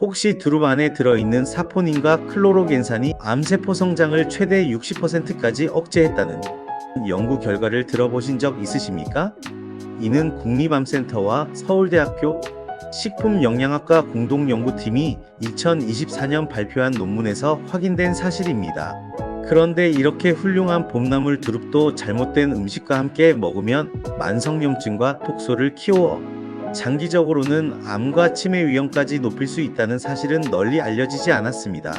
혹시 두릅 안에 들어있는 사포닌과 클로로겐산이 암세포 성장을 최대 60%까지 억제했다는 연구 결과를 들어보신 적 있으십니까? 이는 국립암센터와 서울대학교 식품영양학과 공동연구팀이 2024년 발표한 논문에서 확인된 사실입니다. 그런데 이렇게 훌륭한 봄나물 두릅도 잘못된 음식과 함께 먹으면 만성염증과 독소를 키워 장기적으로는 암과 치매 위험까지 높일 수 있다는 사실은 널리 알려지지 않았습니다.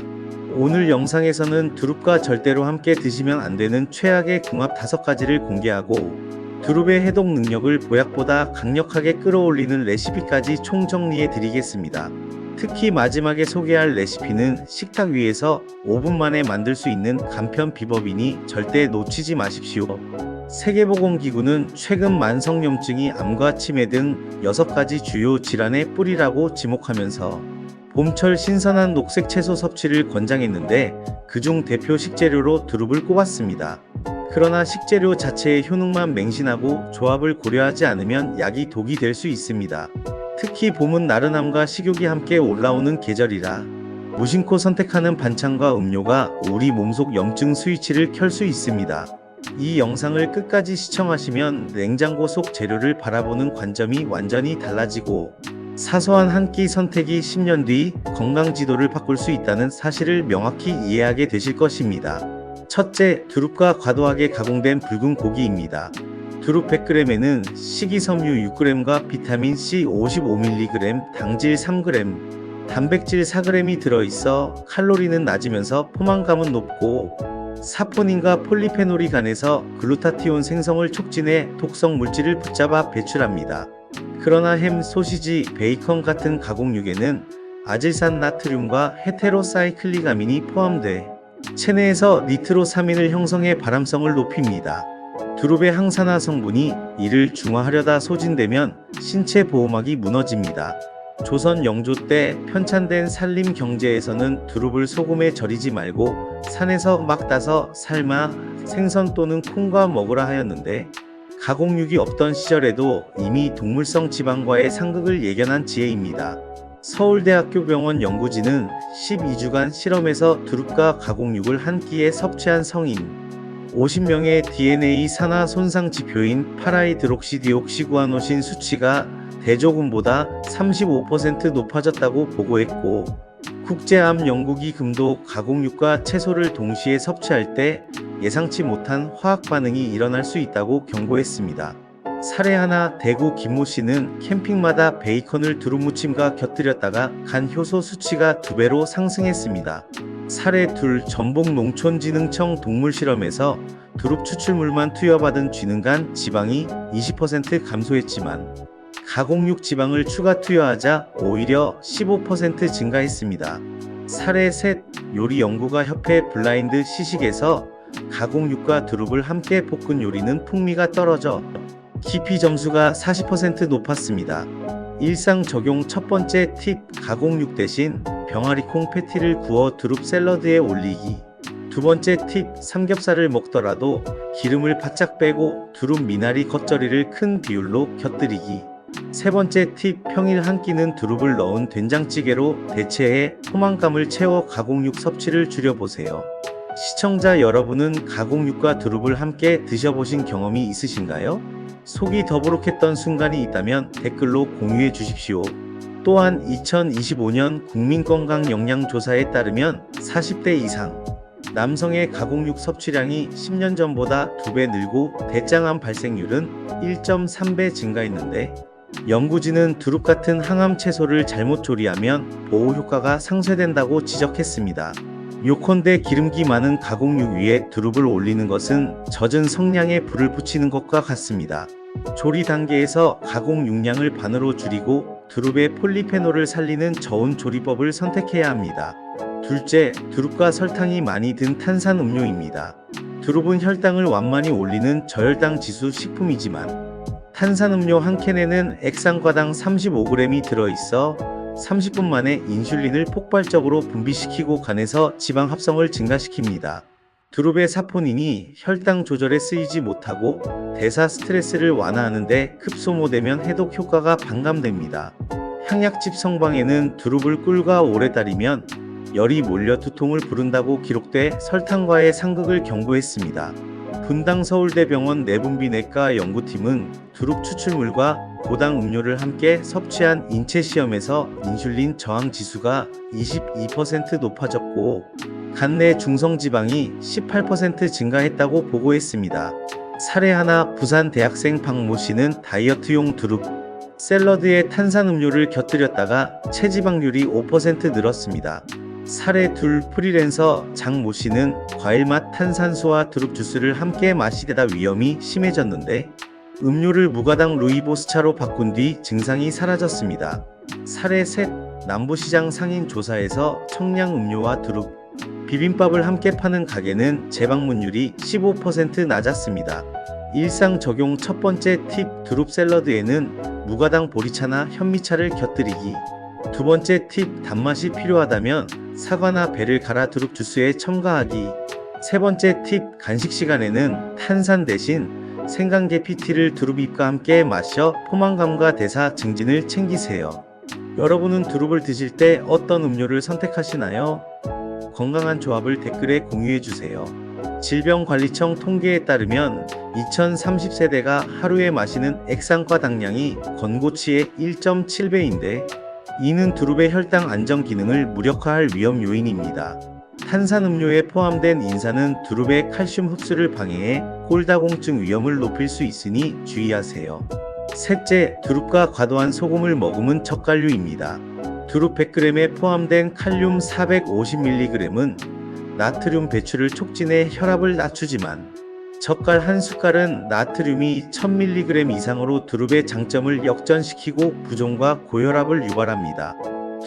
오늘 영상에서는 두릅과 절대로 함께 드시면 안 되는 최악의 궁합 5가지를 공개하고 두릅의 해독 능력을 보약보다 강력하게 끌어올리는 레시피까지 총정리해 드리겠습니다. 특히 마지막에 소개할 레시피는 식탁 위에서 5분 만에 만들 수 있는 간편 비법이니 절대 놓치지 마십시오. 세계보건기구는 최근 만성염증이 암과 치매 등 6가지 주요 질환의 뿌리라고 지목하면서 봄철 신선한 녹색 채소 섭취를 권장했는데 그중 대표 식재료로 두릅을 꼽았습니다. 그러나 식재료 자체의 효능만 맹신하고 조합을 고려하지 않으면 약이 독이 될 수 있습니다. 특히 봄은 나른함과 식욕이 함께 올라오는 계절이라 무심코 선택하는 반찬과 음료가 우리 몸속 염증 스위치를 켤 수 있습니다. 이 영상을 끝까지 시청하시면 냉장고 속 재료를 바라보는 관점이 완전히 달라지고 사소한 한 끼 선택이 10년 뒤 건강 지도를 바꿀 수 있다는 사실을 명확히 이해하게 되실 것입니다. 첫째, 두릅과 과도하게 가공된 붉은 고기입니다. 두릅 100g에는 식이섬유 6g과 비타민 C 55mg, 당질 3g, 단백질 4g이 들어있어 칼로리는 낮으면서 포만감은 높고 사포닌과 폴리페놀이 간에서 글루타티온 생성을 촉진해 독성 물질을 붙잡아 배출합니다. 그러나 햄, 소시지, 베이컨 같은 가공육에는 아질산 나트륨과 헤테로사이클리가민이 포함돼 체내에서 니트로사민을 형성해 발암성을 높입니다. 두릅의 항산화 성분이 이를 중화하려다 소진되면 신체 보호막이 무너집니다. 조선 영조 때 편찬된 산림 경제에서는 두릅을 소금에 절이지 말고 산에서 막 따서 삶아 생선 또는 콩과 먹으라 하였는데 가공육이 없던 시절에도 이미 동물성 지방과의 상극을 예견한 지혜입니다. 서울대학교 병원 연구진은 12주간 실험에서 두릅과 가공육을 한 끼에 섭취한 성인 50명의 DNA 산화 손상 지표인 파라이드록시디옥시구아노신 수치가 대조군보다 35% 높아졌다고 보고했고 국제암 연구기 금도 가공육과 채소를 동시에 섭취할 때 예상치 못한 화학 반응이 일어날 수 있다고 경고했습니다. 사례 하나 대구 김모 씨는 캠핑마다 베이컨을 두릅무침과 곁들였다가 간 효소 수치가 두 배로 상승했습니다. 사례 둘 전북 농촌진흥청 동물실험에서 두릅 추출물만 투여받은 쥐능간 지방이 20% 감소했지만 가공육 지방을 추가 투여하자 오히려 15% 증가했습니다. 사례 셋 요리 연구가 협회 블라인드 시식에서 가공육과 두릅을 함께 볶은 요리는 풍미가 떨어져 깊이 점수가 40% 높았습니다. 일상 적용 첫 번째 팁 가공육 대신 병아리콩 패티를 구워 두릅 샐러드에 올리기 두 번째 팁 삼겹살을 먹더라도 기름을 바짝 빼고 두릅 미나리 겉절이를 큰 비율로 곁들이기 세 번째 팁 평일 한 끼는 두릅을 넣은 된장찌개로 대체해 포만감을 채워 가공육 섭취를 줄여보세요. 시청자 여러분은 가공육과 두릅을 함께 드셔보신 경험이 있으신가요? 속이 더부룩했던 순간이 있다면 댓글로 공유해 주십시오. 또한 2025년 국민건강영양조사에 따르면 40대 이상 남성의 가공육 섭취량이 10년 전보다 2배 늘고 대장암 발생률은 1.3배 증가했는데 연구진은 두릅 같은 항암 채소를 잘못 조리하면 보호 효과가 상쇄된다고 지적했습니다. 요컨대 기름기 많은 가공육 위에 두릅을 올리는 것은 젖은 성냥에 불을 붙이는 것과 같습니다. 조리 단계에서 가공 용량을 반으로 줄이고 두릅의 폴리페놀을 살리는 저온 조리법을 선택해야 합니다. 둘째, 두릅과 설탕이 많이 든 탄산 음료입니다. 두릅은 혈당을 완만히 올리는 저혈당 지수 식품이지만 탄산음료 한 캔에는 액상과당 35g이 들어있어 30분 만에 인슐린을 폭발적으로 분비시키고 간에서 지방 합성을 증가시킵니다. 두릅의 사포닌이 혈당 조절에 쓰이지 못하고 대사 스트레스를 완화하는데 급소모되면 해독 효과가 반감됩니다. 향약집 성방에는 두릅을 꿀과 오래 따리면 열이 몰려 두통을 부른다고 기록돼 설탕과의 상극을 경고했습니다. 분당 서울대병원 내분비 내과 연구팀은 두릅 추출물과 고당 음료를 함께 섭취한 인체 시험에서 인슐린 저항 지수가 22% 높아졌고 간내 중성 지방이 18% 증가했다고 보고했습니다. 사례 하나 부산 대학생 박모 씨는 다이어트용 두릅 샐러드에 탄산음료를 곁들였다가 체지방률이 5% 늘었습니다. 사례 둘 프리랜서 장 모 씨는 과일맛 탄산수와 두릅 주스를 함께 마시다 위험이 심해졌는데 음료를 무가당 루이보스차로 바꾼 뒤 증상이 사라졌습니다. 사례 셋 남부시장 상인 조사에서 청량 음료와 두릅 비빔밥을 함께 파는 가게는 재방문율이 15% 낮았습니다. 일상 적용 첫 번째 팁 두릅 샐러드에는 무가당 보리차나 현미차를 곁들이기 두 번째 팁 단맛이 필요하다면 사과나 배를 갈아 두릅 주스에 첨가하기 세 번째 팁 간식 시간에는 탄산 대신 생강계피 티를 두릅잎과 함께 마셔 포만감과 대사 증진을 챙기세요. 여러분은 두릅을 드실 때 어떤 음료를 선택하시나요? 건강한 조합을 댓글에 공유해주세요. 질병관리청 통계에 따르면 2030세대가 하루에 마시는 액상과 당량이 건고치의 1.7배인데 이는 두릅의 혈당 안정 기능을 무력화할 위험 요인입니다. 탄산음료에 포함된 인산은 두릅의 칼슘 흡수를 방해해 꼴다공증 위험을 높일 수 있으니 주의하세요. 셋째, 두릅과 과도한 소금을 머금은 젓갈류입니다. 두릅 100g에 포함된 칼륨 450mg은 나트륨 배출을 촉진해 혈압을 낮추지만 젓갈 한 숟갈은 나트륨이 1000mg 이상으로 두릅의 장점을 역전시키고 부종과 고혈압을 유발합니다.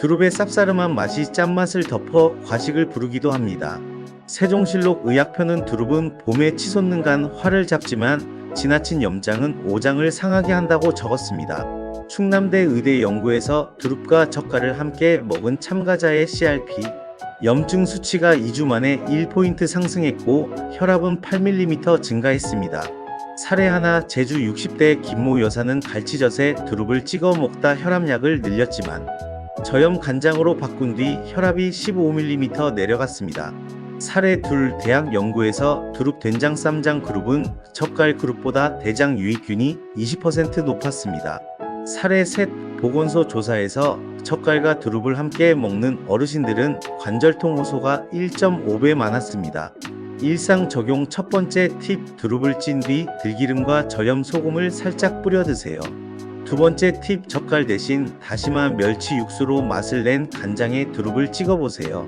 두릅의 쌉싸름한 맛이 짠맛을 덮어 과식을 부르기도 합니다. 세종실록 의약표는 두릅은 봄에 치솟는 간 활을 잡지만 지나친 염장은 오장을 상하게 한다고 적었습니다. 충남대 의대 연구에서 두릅과 젓갈을 함께 먹은 참가자의 CRP, 염증 수치가 2주 만에 1포인트 상승했고 혈압은 8mm 증가했습니다. 사례 하나 제주 60대 김모 여사는 갈치젓에 두릅을 찍어 먹다 혈압약을 늘렸지만 저염 간장으로 바꾼 뒤 혈압이 15mm 내려갔습니다. 사례 둘 대학 연구에서 두릅 된장 쌈장 그룹은 젓갈 그룹보다 대장 유익균이 20% 높았습니다. 사례 셋 보건소 조사에서 젓갈과 두릅을 함께 먹는 어르신들은 관절통 호소가 1.5배 많았습니다. 일상 적용 첫 번째 팁 두릅을 찐 뒤 들기름과 저염 소금을 살짝 뿌려 드세요. 두 번째 팁 젓갈 대신 다시마 멸치 육수로 맛을 낸 간장에 두릅을 찍어 보세요.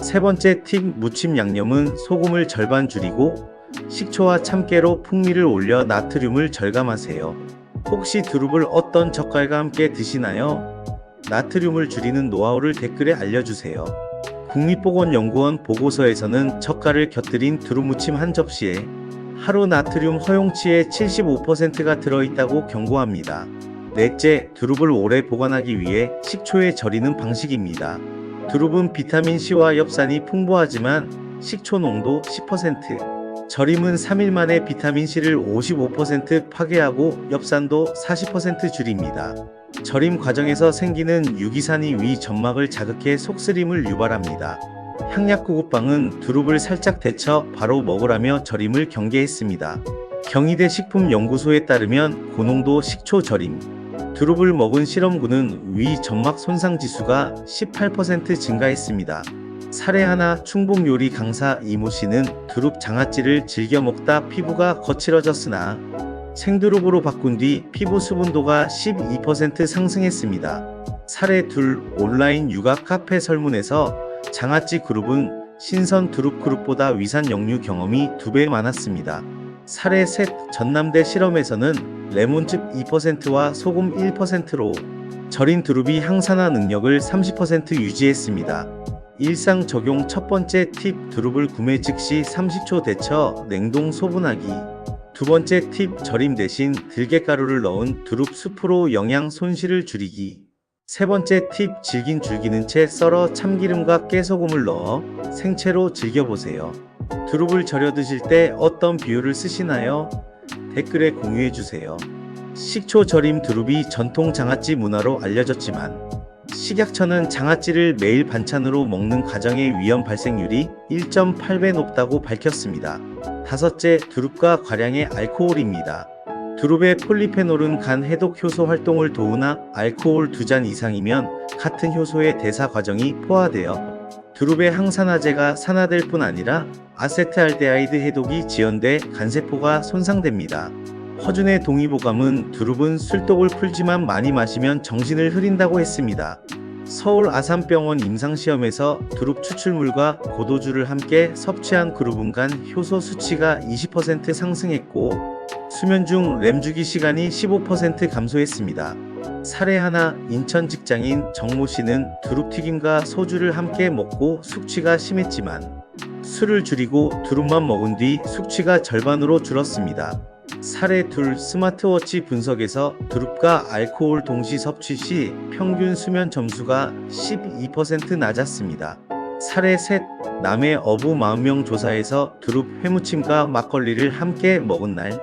세 번째 팁 무침 양념은 소금을 절반 줄이고 식초와 참깨로 풍미를 올려 나트륨을 절감하세요. 혹시 두릅을 어떤 젓갈과 함께 드시나요? 나트륨을 줄이는 노하우를 댓글에 알려주세요. 국립보건연구원 보고서에서는 젓갈을 곁들인 두릅 무침 한 접시에 하루 나트륨 허용치의 75%가 들어있다고 경고합니다. 넷째, 두릅을 오래 보관하기 위해 식초에 절이는 방식입니다. 두릅은 비타민C와 엽산이 풍부하지만 식초 농도 10%, 절임은 3일 만에 비타민C를 55% 파괴하고 엽산도 40% 줄입니다. 절임 과정에서 생기는 유기산이 위 점막을 자극해 속쓰림을 유발합니다. 향약구급방은 두릅을 살짝 데쳐 바로 먹으라며 절임을 경계했습니다. 경희대 식품연구소에 따르면 고농도 식초 절임, 두릅을 먹은 실험군은 위 점막 손상 지수가 18% 증가했습니다. 사례 하나 충북 요리 강사 이모 씨는 두릅 장아찌를 즐겨 먹다 피부가 거칠어졌으나 생두릅으로 바꾼 뒤 피부 수분도가 12% 상승했습니다. 사례 둘 온라인 육아 카페 설문에서 장아찌 그룹은 신선 두릅 그룹보다 위산 역류 경험이 2배 많았습니다. 사례 셋 전남대 실험에서는 레몬즙 2%와 소금 1%로 절인 두릅이 항산화 능력을 30% 유지했습니다. 일상 적용 첫 번째 팁 두릅을 구매 즉시 30초 데쳐 냉동 소분하기 두 번째 팁 절임 대신 들깨가루를 넣은 두릅 수프로 영양 손실을 줄이기 세 번째 팁 질긴 줄기는 채 썰어 참기름과 깨소금을 넣어 생채로 즐겨보세요. 두릅을 절여 드실 때 어떤 비율을 쓰시나요? 댓글에 공유해 주세요. 식초 절임 두릅이 전통 장아찌 문화로 알려졌지만 식약처는 장아찌를 매일 반찬으로 먹는 가정의 위험 발생률이 1.8배 높다고 밝혔습니다. 다섯째, 두릅과 과량의 알코올입니다. 두릅의 폴리페놀은 간 해독 효소 활동을 도우나 알코올 두 잔 이상이면 같은 효소의 대사 과정이 포화되어 두릅의 항산화제가 산화될 뿐 아니라 아세트알데하이드 해독이 지연돼 간세포가 손상됩니다. 허준의 동의보감은 두릅은 술독을 풀지만 많이 마시면 정신을 흐린다고 했습니다. 서울 아산병원 임상시험에서 두릅 추출물과 고도주를 함께 섭취한 그룹은 간 효소 수치가 20% 상승했고 수면 중 램주기 시간이 15% 감소했습니다. 사례 하나 인천 직장인 정모 씨는 두릅 튀김과 소주를 함께 먹고 숙취가 심했지만 술을 줄이고 두릅만 먹은 뒤 숙취가 절반으로 줄었습니다. 사례 둘 스마트워치 분석에서 두릅과 알코올 동시 섭취 시 평균 수면 점수가 12% 낮았습니다. 사례 셋 남해 어부 40명 조사에서 두릅 회무침과 막걸리를 함께 먹은 날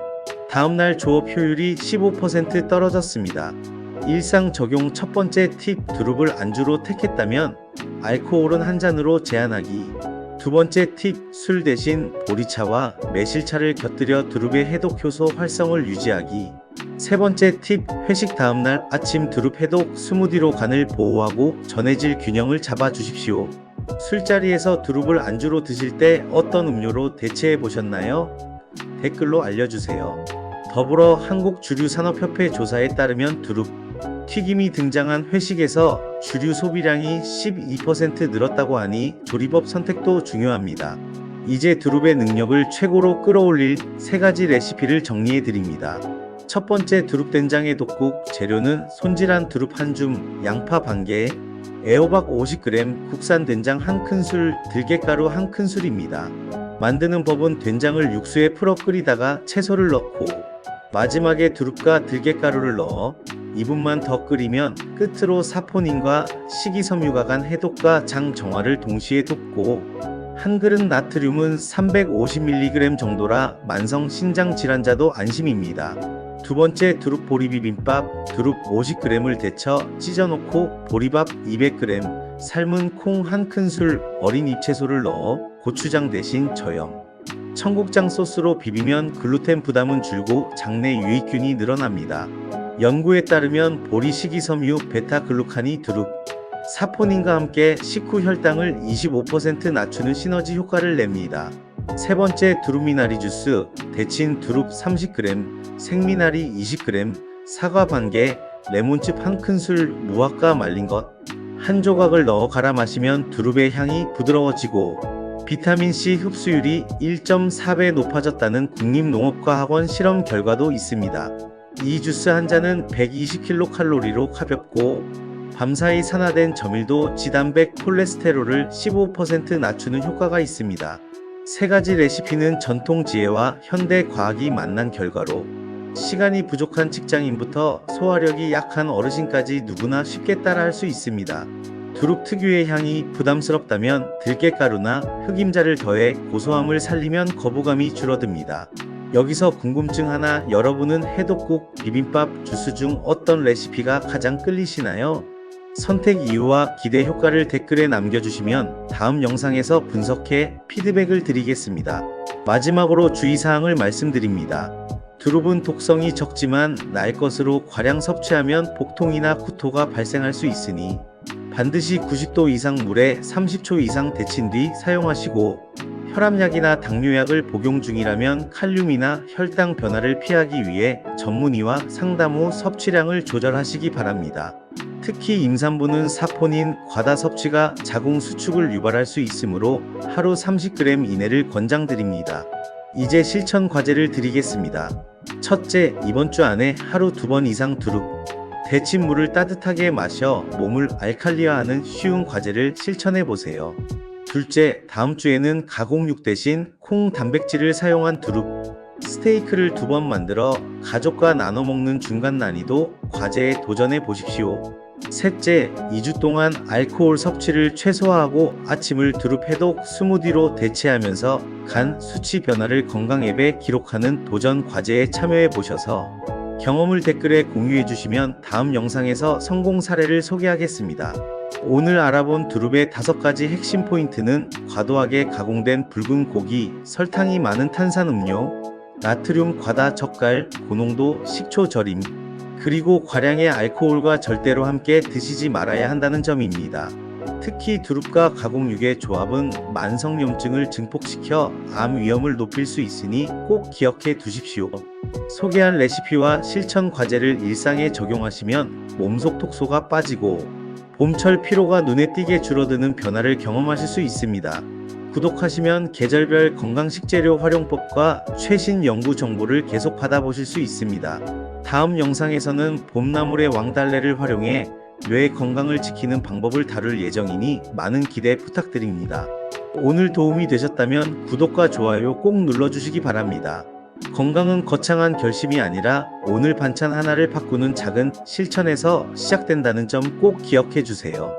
다음날 조업 효율이 15% 떨어졌습니다. 일상 적용 첫 번째 팁 두릅을 안주로 택했다면 알코올은 한 잔으로 제한하기 두 번째 팁, 술 대신 보리차와 매실차를 곁들여 두릅의 해독 효소 활성을 유지하기. 세 번째 팁, 회식 다음날 아침 두릅 해독 스무디로 간을 보호하고 전해질 균형을 잡아 주십시오. 술자리에서 두릅을 안주로 드실 때 어떤 음료로 대체해 보셨나요? 댓글로 알려주세요. 더불어 한국주류산업협회 조사에 따르면 두릅, 튀김이 등장한 회식에서 주류 소비량이 12% 늘었다고 하니 조리법 선택도 중요합니다. 이제 두릅의 능력을 최고로 끌어올릴 세 가지 레시피를 정리해 드립니다. 첫 번째 두릅 된장의 독국 재료는 손질한 두릅 한 줌, 양파 반 개, 애호박 50g, 국산 된장 한 큰술, 들깨가루 한 큰술입니다. 만드는 법은 된장을 육수에 풀어 끓이다가 채소를 넣고 마지막에 두릅과 들깨가루를 넣어 2분만 더 끓이면 끝으로 사포닌과 식이섬유가 간 해독과 장 정화를 동시에 돕고 한 그릇 나트륨은 350mg 정도라 만성 신장 질환자도 안심입니다. 두 번째 두릅 보리 비빔밥 두릅 50g을 데쳐 찢어놓고 보리밥 200g 삶은 콩 한 큰술 어린 잎채소를 넣어 고추장 대신 저염 청국장 소스로 비비면 글루텐 부담은 줄고 장내 유익균이 늘어납니다. 연구에 따르면 보리 식이섬유 베타글루칸이 두릅, 사포닌과 함께 식후 혈당을 25% 낮추는 시너지 효과를 냅니다. 세 번째 두릅미나리 주스, 데친 두릅 30g, 생미나리 20g, 사과 반개, 레몬즙 한 큰술, 무화과 말린 것, 한 조각을 넣어 갈아 마시면 두릅의 향이 부드러워지고 비타민C 흡수율이 1.4배 높아졌다는 국립농업과학원 실험 결과도 있습니다. 이 주스 한 잔은 120kcal로 가볍고 밤사이 산화된 저밀도 지단백 콜레스테롤을 15% 낮추는 효과가 있습니다. 세 가지 레시피는 전통 지혜와 현대 과학이 만난 결과로 시간이 부족한 직장인부터 소화력이 약한 어르신까지 누구나 쉽게 따라할 수 있습니다. 두릅 특유의 향이 부담스럽다면 들깨가루나 흑임자를 더해 고소함을 살리면 거부감이 줄어듭니다. 여기서 궁금증 하나 여러분은 해독국, 비빔밥, 주스 중 어떤 레시피가 가장 끌리시나요? 선택 이유와 기대 효과를 댓글에 남겨주시면 다음 영상에서 분석해 피드백을 드리겠습니다. 마지막으로 주의사항을 말씀드립니다. 두릅은 독성이 적지만 날 것으로 과량 섭취하면 복통이나 구토가 발생할 수 있으니 반드시 90도 이상 물에 30초 이상 데친 뒤 사용하시고 혈압약이나 당뇨약을 복용 중이라면 칼륨이나 혈당 변화를 피하기 위해 전문의와 상담 후 섭취량을 조절하시기 바랍니다. 특히 임산부는 사포닌 과다 섭취가 자궁 수축을 유발할 수 있으므로 하루 30g 이내를 권장드립니다. 이제 실천 과제를 드리겠습니다. 첫째, 이번 주 안에 하루 두 번 이상 두릅, 데친 물을 따뜻하게 마셔 몸을 알칼리화하는 쉬운 과제를 실천해 보세요. 둘째, 다음 주에는 가공육 대신 콩 단백질을 사용한 두릅, 스테이크를 두 번 만들어 가족과 나눠 먹는 중간 난이도 과제에 도전해 보십시오. 셋째, 2주 동안 알코올 섭취를 최소화하고 아침을 두릅 해독 스무디로 대체하면서 간 수치 변화를 건강 앱에 기록하는 도전 과제에 참여해 보셔서 경험을 댓글에 공유해 주시면 다음 영상에서 성공 사례를 소개하겠습니다. 오늘 알아본 두릅의 다섯 가지 핵심 포인트는 과도하게 가공된 붉은 고기, 설탕이 많은 탄산음료, 나트륨 과다 젓갈, 고농도 식초 절임, 그리고 과량의 알코올과 절대로 함께 드시지 말아야 한다는 점입니다. 특히 두릅과 가공육의 조합은 만성염증을 증폭시켜 암 위험을 높일 수 있으니 꼭 기억해 두십시오. 소개한 레시피와 실천 과제를 일상에 적용하시면 몸속 독소가 빠지고 봄철 피로가 눈에 띄게 줄어드는 변화를 경험하실 수 있습니다. 구독하시면 계절별 건강 식재료 활용법과 최신 연구 정보를 계속 받아보실 수 있습니다. 다음 영상에서는 봄나물의 왕달래를 활용해 뇌 건강을 지키는 방법을 다룰 예정이니 많은 기대 부탁드립니다. 오늘 도움이 되셨다면 구독과 좋아요 꼭 눌러주시기 바랍니다. 건강은 거창한 결심이 아니라 오늘 반찬 하나를 바꾸는 작은 실천에서 시작된다는 점 꼭 기억해 주세요.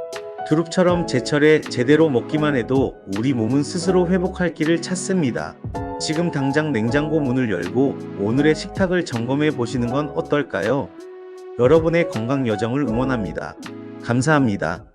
두릅처럼 제철에 제대로 먹기만 해도 우리 몸은 스스로 회복할 길을 찾습니다. 지금 당장 냉장고 문을 열고 오늘의 식탁을 점검해 보시는 건 어떨까요? 여러분의 건강 여정을 응원합니다. 감사합니다.